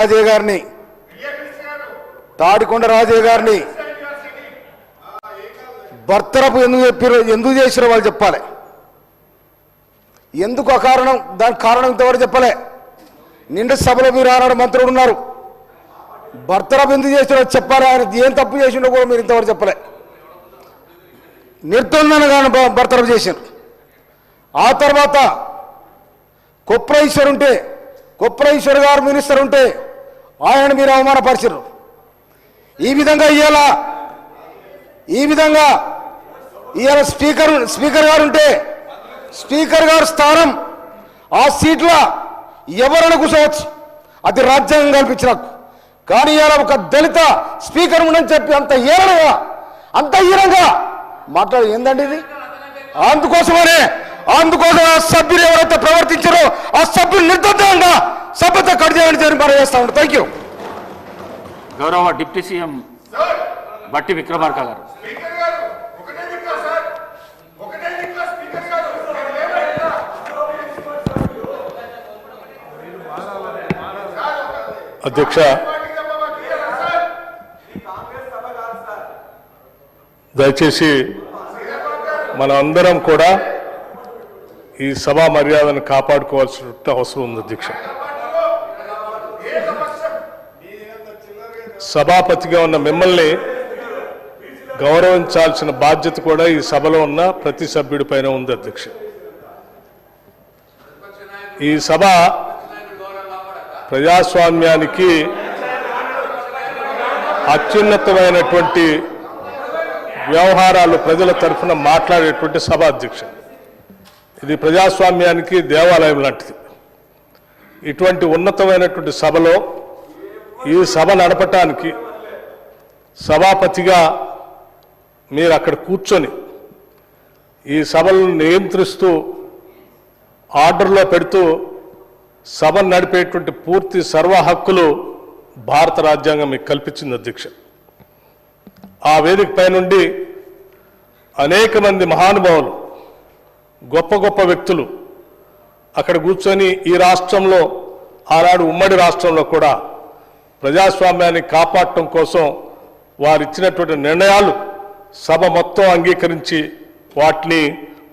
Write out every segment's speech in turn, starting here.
రాజయ్య గారిని తాడికొండ రాజయ్య గారిని భర్తరపు ఎందుకు చెప్పారు ఎందుకు చేసిరో వాళ్ళు చెప్పాలి. ఎందుకు ఆ కారణం దానికి కారణం ఇంతవరకు చెప్పలే. నిండు సభలో మీరు ఆనాడు మంత్రులు ఉన్నారు. భర్తరపు ఎందుకు చేసిరో చెప్పాలి ఆయన ఏం తప్పు చేసిండో కూడా మీరు ఇంతవరకు చెప్పలే. నిర్తొందన భర్తరపు చేశారు ఆ తర్వాత కొప్రైశ్వర్ ఉంటే కొప్రైశ్వర్ గారు మినిస్టర్ ఉంటే ఆయన మీరు అవమానపరిచారు ఈ విధంగా ఇవాళ ఈ విధంగా ఇవాళ స్పీకర్ స్పీకర్ గారు ఉంటే స్పీకర్ గారు స్థానం ఆ సీట్లో ఎవరైనా కూర్చోవచ్చు. అది రాజ్యాంగం కల్పించిన కానీ ఇవాళ ఒక దళిత స్పీకర్ ఉండని చెప్పి అంత హీనంగా అంత ఈరంగా మాట్లాడు ఏందండి ఇది? అందుకోసమనే అందుకోసం ఆ సభ్యులు ఎవరైతే ప్రవర్తించారో ఆ సభ్యులు నిర్బంధంగా సభ్యత కట్ చేయాలని చెప్పి మనం చేస్తా ఉంటాం థ్యాంక్ యూ గౌరవ డిప్యూటీ సీఎం బట్టి విక్రమార్క గారు. స్పీకర్ గారు ఒకటే దిక్కా సార్. ఒకటే దిక్కా స్పీకర్ గారు. అధ్యక్ష. దయచేసి మన అందరం కూడా ఈ సభా మర్యాదను కాపాడుకోవాల్సిన అవసరం ఉంది అధ్యక్ష. సభాపతిగా ఉన్న మిమ్మల్ని గౌరవించాల్సిన బాధ్యత కూడా ఈ సభలో ఉన్న ప్రతి సభ్యుడి పైన ఉంది అధ్యక్ష. ఈ సభ ప్రజాస్వామ్యానికి అత్యున్నతమైనటువంటి వ్యవహారాలు ప్రజల తరఫున మాట్లాడేటువంటి సభ అధ్యక్ష. ఇది ప్రజాస్వామ్యానికి దేవాలయం లాంటిది. ఇటువంటి ఉన్నతమైనటువంటి సభలో ఈ సభ నడపటానికి సభాపతిగా మీరు అక్కడ కూర్చొని ఈ సభలను నియంత్రిస్తూ ఆర్డర్లో పెడుతూ సభను నడిపేటువంటి పూర్తి సర్వ హక్కులు భారత రాజ్యాంగం మీకు కల్పించింది అధ్యక్ష. ఆ వేదిక పైనుండి అనేక మంది మహానుభావులు గొప్ప గొప్ప వ్యక్తులు అక్కడ కూర్చొని ఈ రాష్ట్రంలో ఆనాడు ఉమ్మడి రాష్ట్రంలో కూడా ప్రజాస్వామ్యాన్ని కాపాడటం కోసం వారు ఇచ్చినటువంటి నిర్ణయాలు సభ మొత్తం అంగీకరించి వాటిని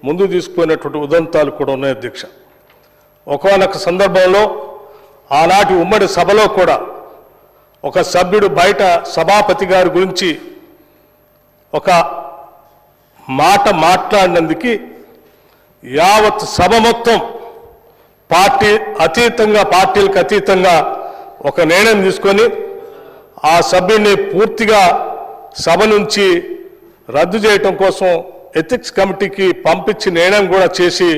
ముందు తీసుకునేటువంటి ఉదంతాలు కూడా ఉన్నాయి అధ్యక్ష. ఒకనొక సందర్భంలో ఆనాటి ఉమ్మడి సభలో కూడా ఒక సభ్యుడు బయట సభాపతి గారి గురించి ఒక మాట మాట్లాడినందుకు యావత్ సభ మొత్తం పార్టీ అతీతంగా పార్టీలకు అతీతంగా ఒక నిర్ణయం తీసుకొని ఆ సభ్యుడిని పూర్తిగా సభ నుంచి రద్దు చేయటం కోసం ఎథిక్స్ కమిటీకి పంపించి నిర్ణయం కూడా చేసి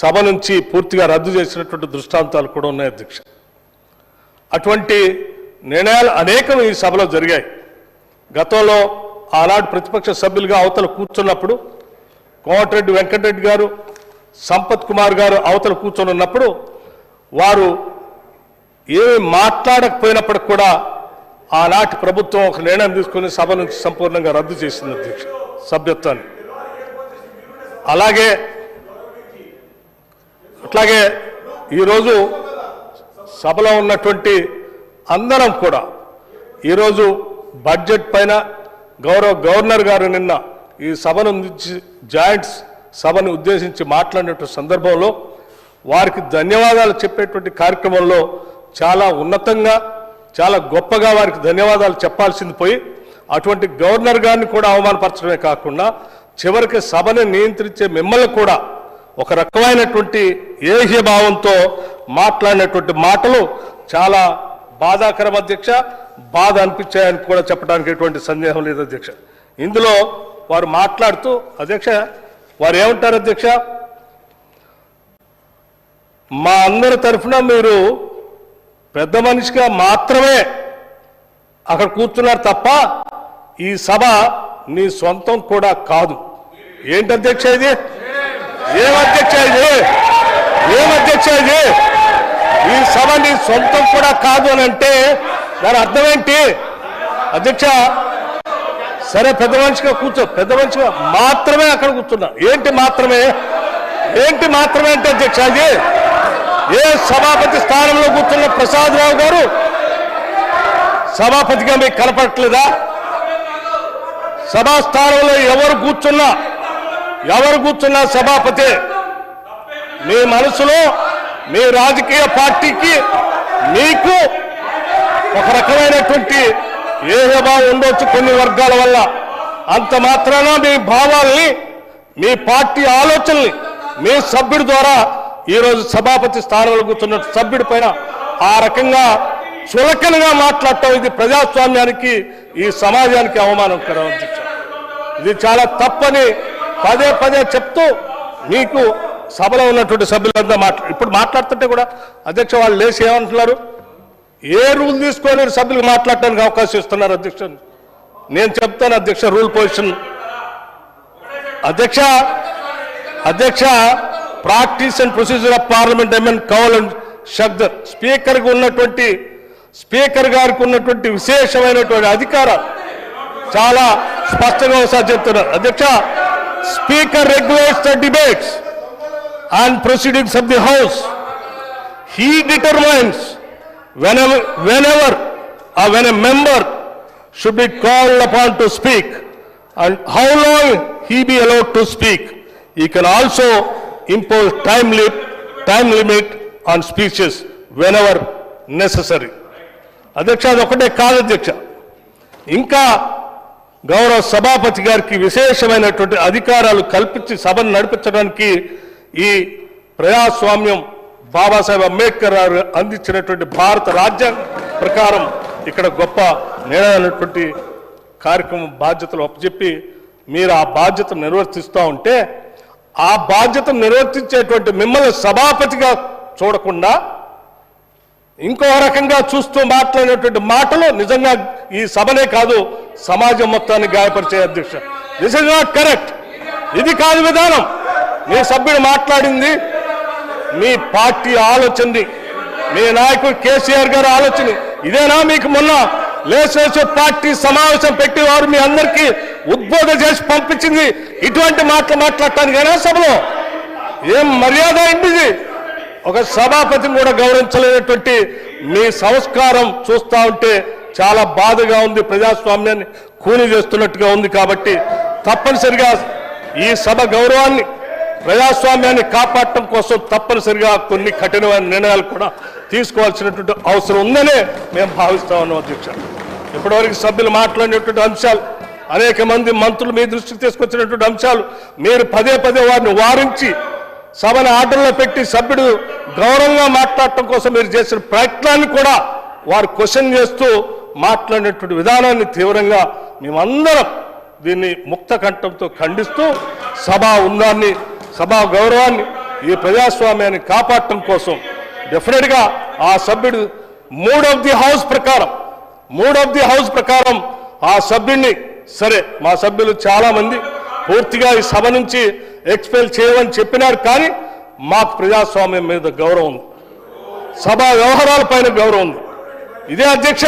సభ నుంచి పూర్తిగా రద్దు చేసినటువంటి దృష్టాంతాలు కూడా ఉన్నాయి అధ్యక్ష. అటువంటి నిర్ణయాలు అనేకం ఈ సభలో జరిగాయి. గతంలో ఆనాడు ప్రతిపక్ష సభ్యులుగా అవతల కూర్చున్నప్పుడు కోమటిరెడ్డి వెంకటరెడ్డి గారు సంపత్ కుమార్ గారు అవతల కూర్చొని ఉన్నప్పుడు వారు ఏమి మాట్లాడకపోయినప్పటికి కూడా ఆనాటి ప్రభుత్వం ఒక నిర్ణయం తీసుకుని సభ నుంచి సంపూర్ణంగా రద్దు చేసింది అధ్యక్ష సభ్యత్వాన్ని. అలాగే అట్లాగే ఈరోజు సభలో ఉన్నటువంటి అందరం కూడా ఈరోజు బడ్జెట్ పైన గౌరవ గవర్నర్ గారు నిన్న ఈ సభను జాయింట్స్ సభను ఉద్దేశించి మాట్లాడినటువంటి సందర్భంలో వారికి ధన్యవాదాలు చెప్పేటువంటి కార్యక్రమంలో చాలా ఉన్నతంగా చాలా గొప్పగా వారికి ధన్యవాదాలు చెప్పాల్సింది పోయి అటువంటి గవర్నర్ గారిని కూడా అవమానపరచడమే కాకుండా చివరికి సభని నియంత్రించే మిమ్మల్ని కూడా ఒక రకమైనటువంటి ఏహ్యభావంతో మాట్లాడినటువంటి మాటలు చాలా బాధాకరం అధ్యక్ష బాధ అనిపించాయని కూడా చెప్పడానికి ఎటువంటి సందేహం లేదు అధ్యక్ష. ఇందులో వారు మాట్లాడుతూ అధ్యక్ష వారు ఏమంటారు అధ్యక్ష? మా అందరి తరఫున మీరు పెద్ద మనిషిగా మాత్రమే అక్కడ కూర్చున్నారు తప్ప ఈ సభ నీ సొంతం కూడా కాదు. ఏంటి అధ్యక్ష ఇది? ఏం అధ్యక్ష ఇది? ఏం అధ్యక్ష ఇది? ఈ సభ నీ సొంతం కూడా కాదు అని అంటే దాని అర్థం ఏంటి? అధ్యక్ష సరే పెద్ద మనిషిగా కూర్చో. పెద్ద మనిషిగా మాత్రమే అక్కడ కూర్చున్నా. ఏంటి మాత్రమే? ఏంటి మాత్రమే అంటే అధ్యక్ష అది ఏ సభాపతి స్థానంలో కూర్చున్న ప్రసాద్ రావు గారు? సభాపతిగా మీకు కనపడట్లేదా? సభా స్థానంలో ఎవరు కూర్చున్నా ఎవరు కూర్చున్నా సభాపతి? మీ మనసులో మీ రాజకీయ పార్టీకి మీకు ఒక రకమైనటువంటి ఏహభావం ఉండొచ్చు కొన్ని వర్గాల వల్ల. అంత మాత్రాన మీ భావాల్ని మీ పార్టీ ఆలోచనల్ని మీ సభ్యుడి ద్వారా ఈరోజు సభాపతి స్థానంలో కూర్చున్న సభ్యుడి పైన ఆ రకంగా చులకనగా మాట్లాడటం ఇది ప్రజాస్వామ్యానికి ఈ సమాజానికి అవమానకరం ఇది చాలా తప్పని పదే పదే చెప్తూ మీకు సభలో ఉన్నటువంటి సభ్యులంతా మాట్లా ఇప్పుడు మాట్లాడుతుంటే కూడా అధ్యక్ష వాళ్ళు లేచి ఏమంటున్నారు? ఏ రూల్ తీసుకొని సభ్యులకు మాట్లాడటానికి అవకాశం ఇస్తున్నారు అధ్యక్ష నేను చెప్తాను అధ్యక్ష రూల్ పొజిషన్. అధ్యక్ష అధ్యక్ష practice and procedure of parliament M N Kaul and Shakdher స్పీకర్కి ఉన్నటువంటి స్పీకర్ గారికి ఉన్నటువంటి విశేషమైనటువంటి అధికారాలు చాలా స్పష్టంగా ఒకసారి చెప్తున్నారు. అధ్యక్ష speaker regulates the debates and proceedings of the house. He determines whenever or when member should be called called upon to speak. And how long he be allowed to speak. He can also impose time limit, time limit on speeches whenever necessary. అధ్యక్ష అది ఒకటే కాదు అధ్యక్ష ఇంకా గౌరవ సభాపతి గారికి విశేషమైనటువంటి అధికారాలు కల్పించి సభను నడిపించడానికి ఈ ప్రజాస్వామ్యం బాబాసాహెబ్ అంబేద్కర్ గారు అందించినటువంటి భారత రాజ్యాంగం ప్రకారం ఇక్కడ గొప్ప నిర్ణయమైనటువంటి కార్యక్రమం బాధ్యతలు అప్పచెప్పి మీరు ఆ బాధ్యతను నిర్వర్తిస్తూ ఉంటే ఆ బాధ్యత నిర్వర్తించేటువంటి మిమ్మల్ని సభాపతిగా చూడకుండా ఇంకో రకంగా చూస్తూ మాట్లాడినటువంటి మాటలు నిజంగా ఈ సభనే కాదు సమాజం మొత్తాన్ని గాయపరిచే అధ్యక్ష. దిస్ ఇస్ నాట్ కరెక్ట్ ఇది కాదు విధానం. మీ సభ్యుడు మాట్లాడింది మీ పార్టీ ఆలోచనది మీ నాయకుడు కేసీఆర్ గారు ఆలోచన. ఇదేనా మీకు మొన్న లేసేసే పార్టీ సమావేశం పెట్టి వారు మీ అందరికీ ఉద్బోధ చేసి పంపించింది. ఇటువంటి మాటలు మాట్లాడటానికైనా సభలో ఏం మర్యాద అయింది ఒక సభాపతిని కూడా గౌరవించలేనటువంటి మీ సంస్కారం చూస్తా ఉంటే చాలా బాధగా ఉంది. ప్రజాస్వామ్యాన్ని కూని చేస్తున్నట్టుగా ఉంది కాబట్టి తప్పనిసరిగా ఈ సభ గౌరవాన్ని ప్రజాస్వామ్యాన్ని కాపాడటం కోసం తప్పనిసరిగా కొన్ని కఠినమైన నిర్ణయాలు కూడా తీసుకోవాల్సినటువంటి అవసరం ఉందనే మేము భావిస్తా ఉన్నాం అధ్యక్ష. ఇప్పటివరకు సభ్యులు మాట్లాడినటువంటి అంశాలు అనేక మంది మంత్రులు మీ దృష్టికి తీసుకొచ్చినటువంటి అంశాలు మీరు పదే పదే వారిని వారించి సభను ఆర్డర్లో పెట్టి సభ్యుడు గౌరవంగా మాట్లాడటం కోసం మీరు చేసిన ప్రయత్నాన్ని కూడా వారు క్వశ్చన్ చేస్తూ మాట్లాడినటువంటి విధానాన్ని తీవ్రంగా మేమందరం దీన్ని ముక్త కంఠంతో ఖండిస్తూ సభా ఉందాన్ని సభా గౌరవాన్ని ఈ ప్రజాస్వామ్యాన్ని కాపాడటం కోసం డెఫినెట్గా ఆ సభ్యుడు మూడ్ ఆఫ్ ది హౌస్ ప్రకారం మూడ్ ఆఫ్ ది హౌస్ ప్రకారం ఆ సభ్యుడిని సరే మా సభ్యులు చాలా మంది పూర్తిగా ఈ సభ నుంచి ఎక్స్పెల్ చేయమని చెప్పినారు కానీ మాకు ప్రజాస్వామ్యం మీద గౌరవం ఉంది. సభా వ్యవహారాలపైన గౌరవం ఉంది. ఇదే అధ్యక్ష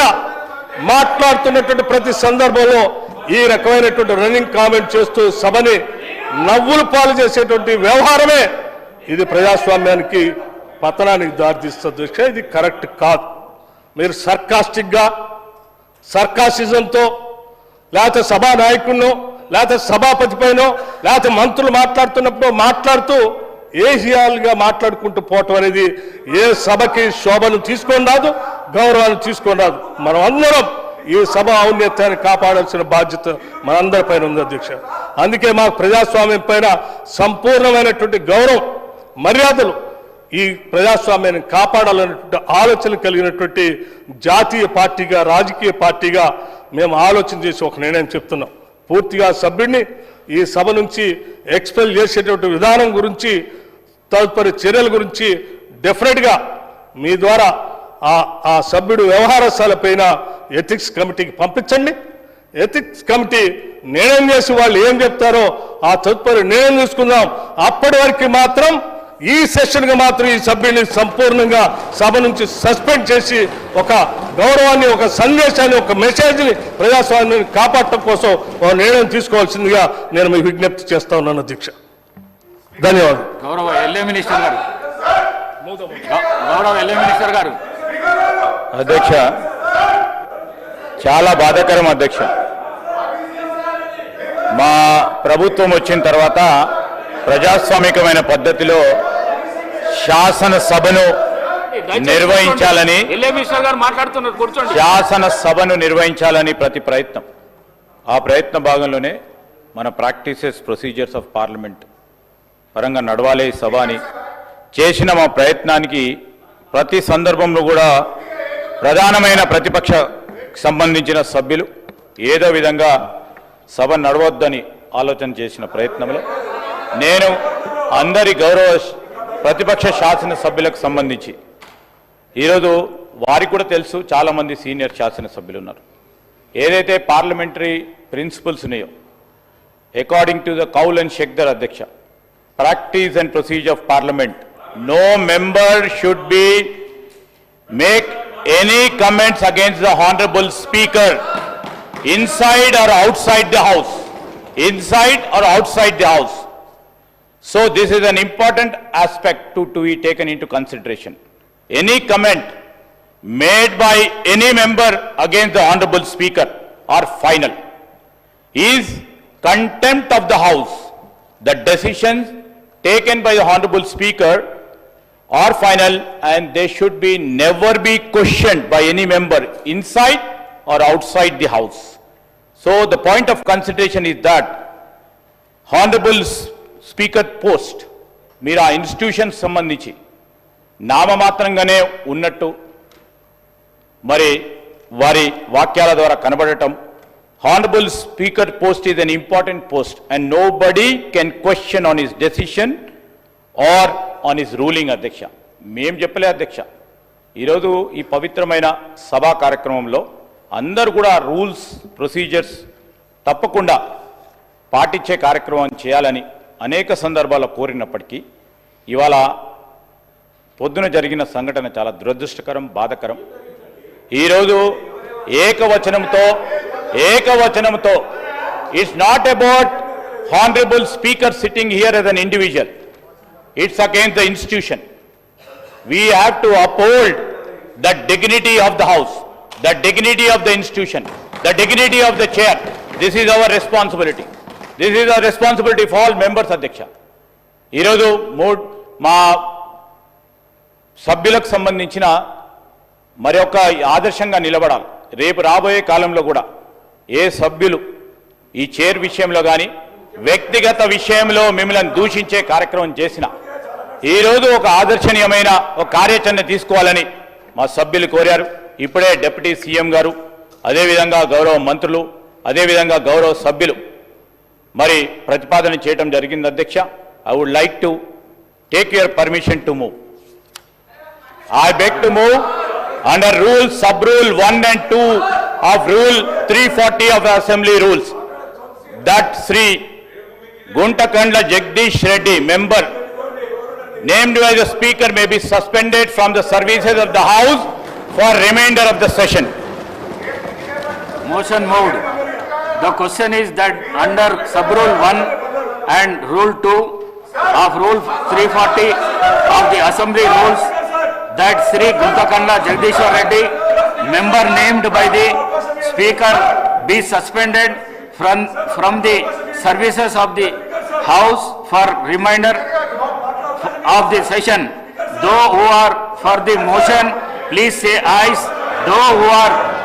మాట్లాడుతున్నటువంటి ప్రతి సందర్భంలో ఈ రకమైనటువంటి రన్నింగ్ కామెంట్ చేస్తూ సభని నవ్వులు పాలు చేసేటువంటి వ్యవహారమే ఇది ప్రజాస్వామ్యానికి పతనానికి దారితీస్తుంది అధ్యక్ష ఇది కరెక్ట్ కాదు. మీరు సర్కాస్టిక్గా సర్కాసిజంతో లేకపోతే సభా నాయకుడినో లేకపోతే సభాపతి పైనో లేకపోతే మంత్రులు మాట్లాడుతున్నప్పుడు మాట్లాడుతూ ఏహియాలుగా మాట్లాడుకుంటూ పోవటం అనేది ఏ సభకి శోభను తీసుకొని రాదు గౌరవాన్ని తీసుకొని రాదు. మనం అందరం ఈ సభ ఔన్నత్యాన్ని కాపాడాల్సిన బాధ్యత మనందరిపైన ఉంది అధ్యక్ష. అందుకే మాకు ప్రజాస్వామ్యం పైన సంపూర్ణమైనటువంటి గౌరవం మర్యాదలు ఈ ప్రజాస్వామ్యాన్ని కాపాడాలనేటువంటి ఆలోచన కలిగినటువంటి జాతీయ పార్టీగా రాజకీయ పార్టీగా మేము ఆలోచన చేసి ఒక నిర్ణయం చెప్తున్నాం. పూర్తిగా సభ్యుడిని ఈ సభ నుంచి ఎక్స్పెల్ చేసేటువంటి విధానం గురించి తదుపరి చర్యల గురించి డెఫినెట్గా మీ ద్వారా ఆ ఆ సభ్యుడు వ్యవహారశాలపైన ఎథిక్స్ కమిటీకి పంపించండి. ఎథిక్స్ కమిటీ నిర్ణయం చేసి వాళ్ళు ఏం చెప్తారో ఆ తదుపరి నిర్ణయం చూసుకుందాం. అప్పటి వరకు మాత్రం ఈ సెషన్కి మాత్రం ఈ సభ్యుని సంపూర్ణంగా సభ నుంచి సస్పెండ్ చేసి ఒక గౌరవాన్ని ఒక సందేశాన్ని ఒక మెసేజ్ని ప్రజాస్వామ్యాన్ని కాపాడటం కోసం ఒక నిర్ణయం తీసుకోవాల్సిందిగా నేను మీకు విజ్ఞప్తి చేస్తా ఉన్నాను అధ్యక్ష. ధన్యవాదాలు. గౌరవ ఎల్ఏ మినిస్టర్ గారు. గౌరవ ఎల్ఏ మినిస్టర్ గారు. అధ్యక్ష చాలా బాధాకరం అధ్యక్ష. మా ప్రభుత్వం వచ్చిన తర్వాత ప్రజాస్వామికమైన పద్ధతిలో శాసనసభను నిర్వహించాలని శాసనసభను నిర్వహించాలని ప్రతి ప్రయత్నం. ఆ ప్రయత్న భాగంలోనే మన ప్రాక్టీసెస్ ప్రొసీజర్స్ ఆఫ్ పార్లమెంట్ పరంగా నడవాలి సభ అని చేసిన మా ప్రయత్నానికి ప్రతి సందర్భంలో కూడా ప్రధానమైన ప్రతిపక్ష సంబంధించిన సభ్యులు ఏదో విధంగా సభ నడవద్దని ఆలోచన చేసిన ప్రయత్నంలో నేను అందరి గౌరవ ప్రతిపక్ష శాసన సభ్యులకు సంబంధించి ఈరోజు వారికి కూడా తెలుసు చాలామంది సీనియర్ శాసనసభ్యులు ఉన్నారు. ఏదైతే పార్లమెంటరీ ప్రిన్సిపల్స్ ఉన్నాయో according to the Kaul and Shakdher అధ్యక్ష practice and procedure of parliament no member should be make any comments against the honorable speaker inside or outside the house. Inside or outside the house. So this is an important aspect to, to be taken into consideration. Any comment made by any member against the honorable speaker or final. Is contempt of the house the decisions taken by the honorable speaker are final and they should be never be questioned by any member inside or outside the house. So the point of consideration is that honourable speaker post మీరు ఆ institution సంబంధించి నామమాత్రంగానే ఉన్నట్టు మరి వారి వాక్యాల ద్వారా కనబడటం honourable speaker post is an important post and nobody can question on his decision or on his ruling అధ్యక్ష. మేం చెప్పలే అధ్యక్ష. ఈరోజు ఈ పవిత్రమైన సభా కార్యక్రమంలో అందరూ కూడా రూల్స్ ప్రొసీజర్స్ తప్పకుండా పాటించే కార్యక్రమం చేయాలని అనేక సందర్భాల్లో కోరినప్పటికీ ఇవాళ పొద్దున జరిగిన సంఘటన చాలా దురదృష్టకరం బాధకరం. ఈరోజు ఏకవచనంతో ఏకవచనంతో it's not about honourable speaker sitting here as an individual it's against the institution we have to uphold the dignity of the house the dignity of the institution the dignity of the chair this is our responsibility this is our responsibility for all members అధ్యక్ష ఈరోజు mood మా సభ్యులకు సంబంధించిన మరి ఒక ఆదర్శంగా నిలబడాలి. రేపు రాబోయే కాలంలో కూడా ఏ సభ్యులు ఈ చైర్ విషయంలో కానీ వ్యక్తిగత విషయంలో మిమ్మల్ని దూషించే కార్యక్రమం చేసినా ఈరోజు ఒక ఆదర్శనీయమైన ఒక కార్యాచరణ తీసుకోవాలని మా సభ్యులు కోరారు. ఇప్పుడే డిప్యూటీ సీఎం గారు అదేవిధంగా గౌరవ మంత్రులు అదేవిధంగా గౌరవ సభ్యులు మరి ప్రతిపాదన చేయడం జరిగింది అధ్యక్ష. I would like to take your permission to move I beg to move under rule, sub-rule 1 and 2 of rule 340 of the assembly rules. That Sri Guntakandla Jagdish Reddy, member named by the speaker may be suspended from the services of the house for remainder of the session. Motion moved. The question is that under sub-rule 1 and rule 2 of rule 340 of the assembly rules, that Sri Guntakanda Jagdishwar Reddy, member named by the speaker, be suspended from, from the services of the house for remainder of the session. Those who are for the motion, please say ayes. Those who are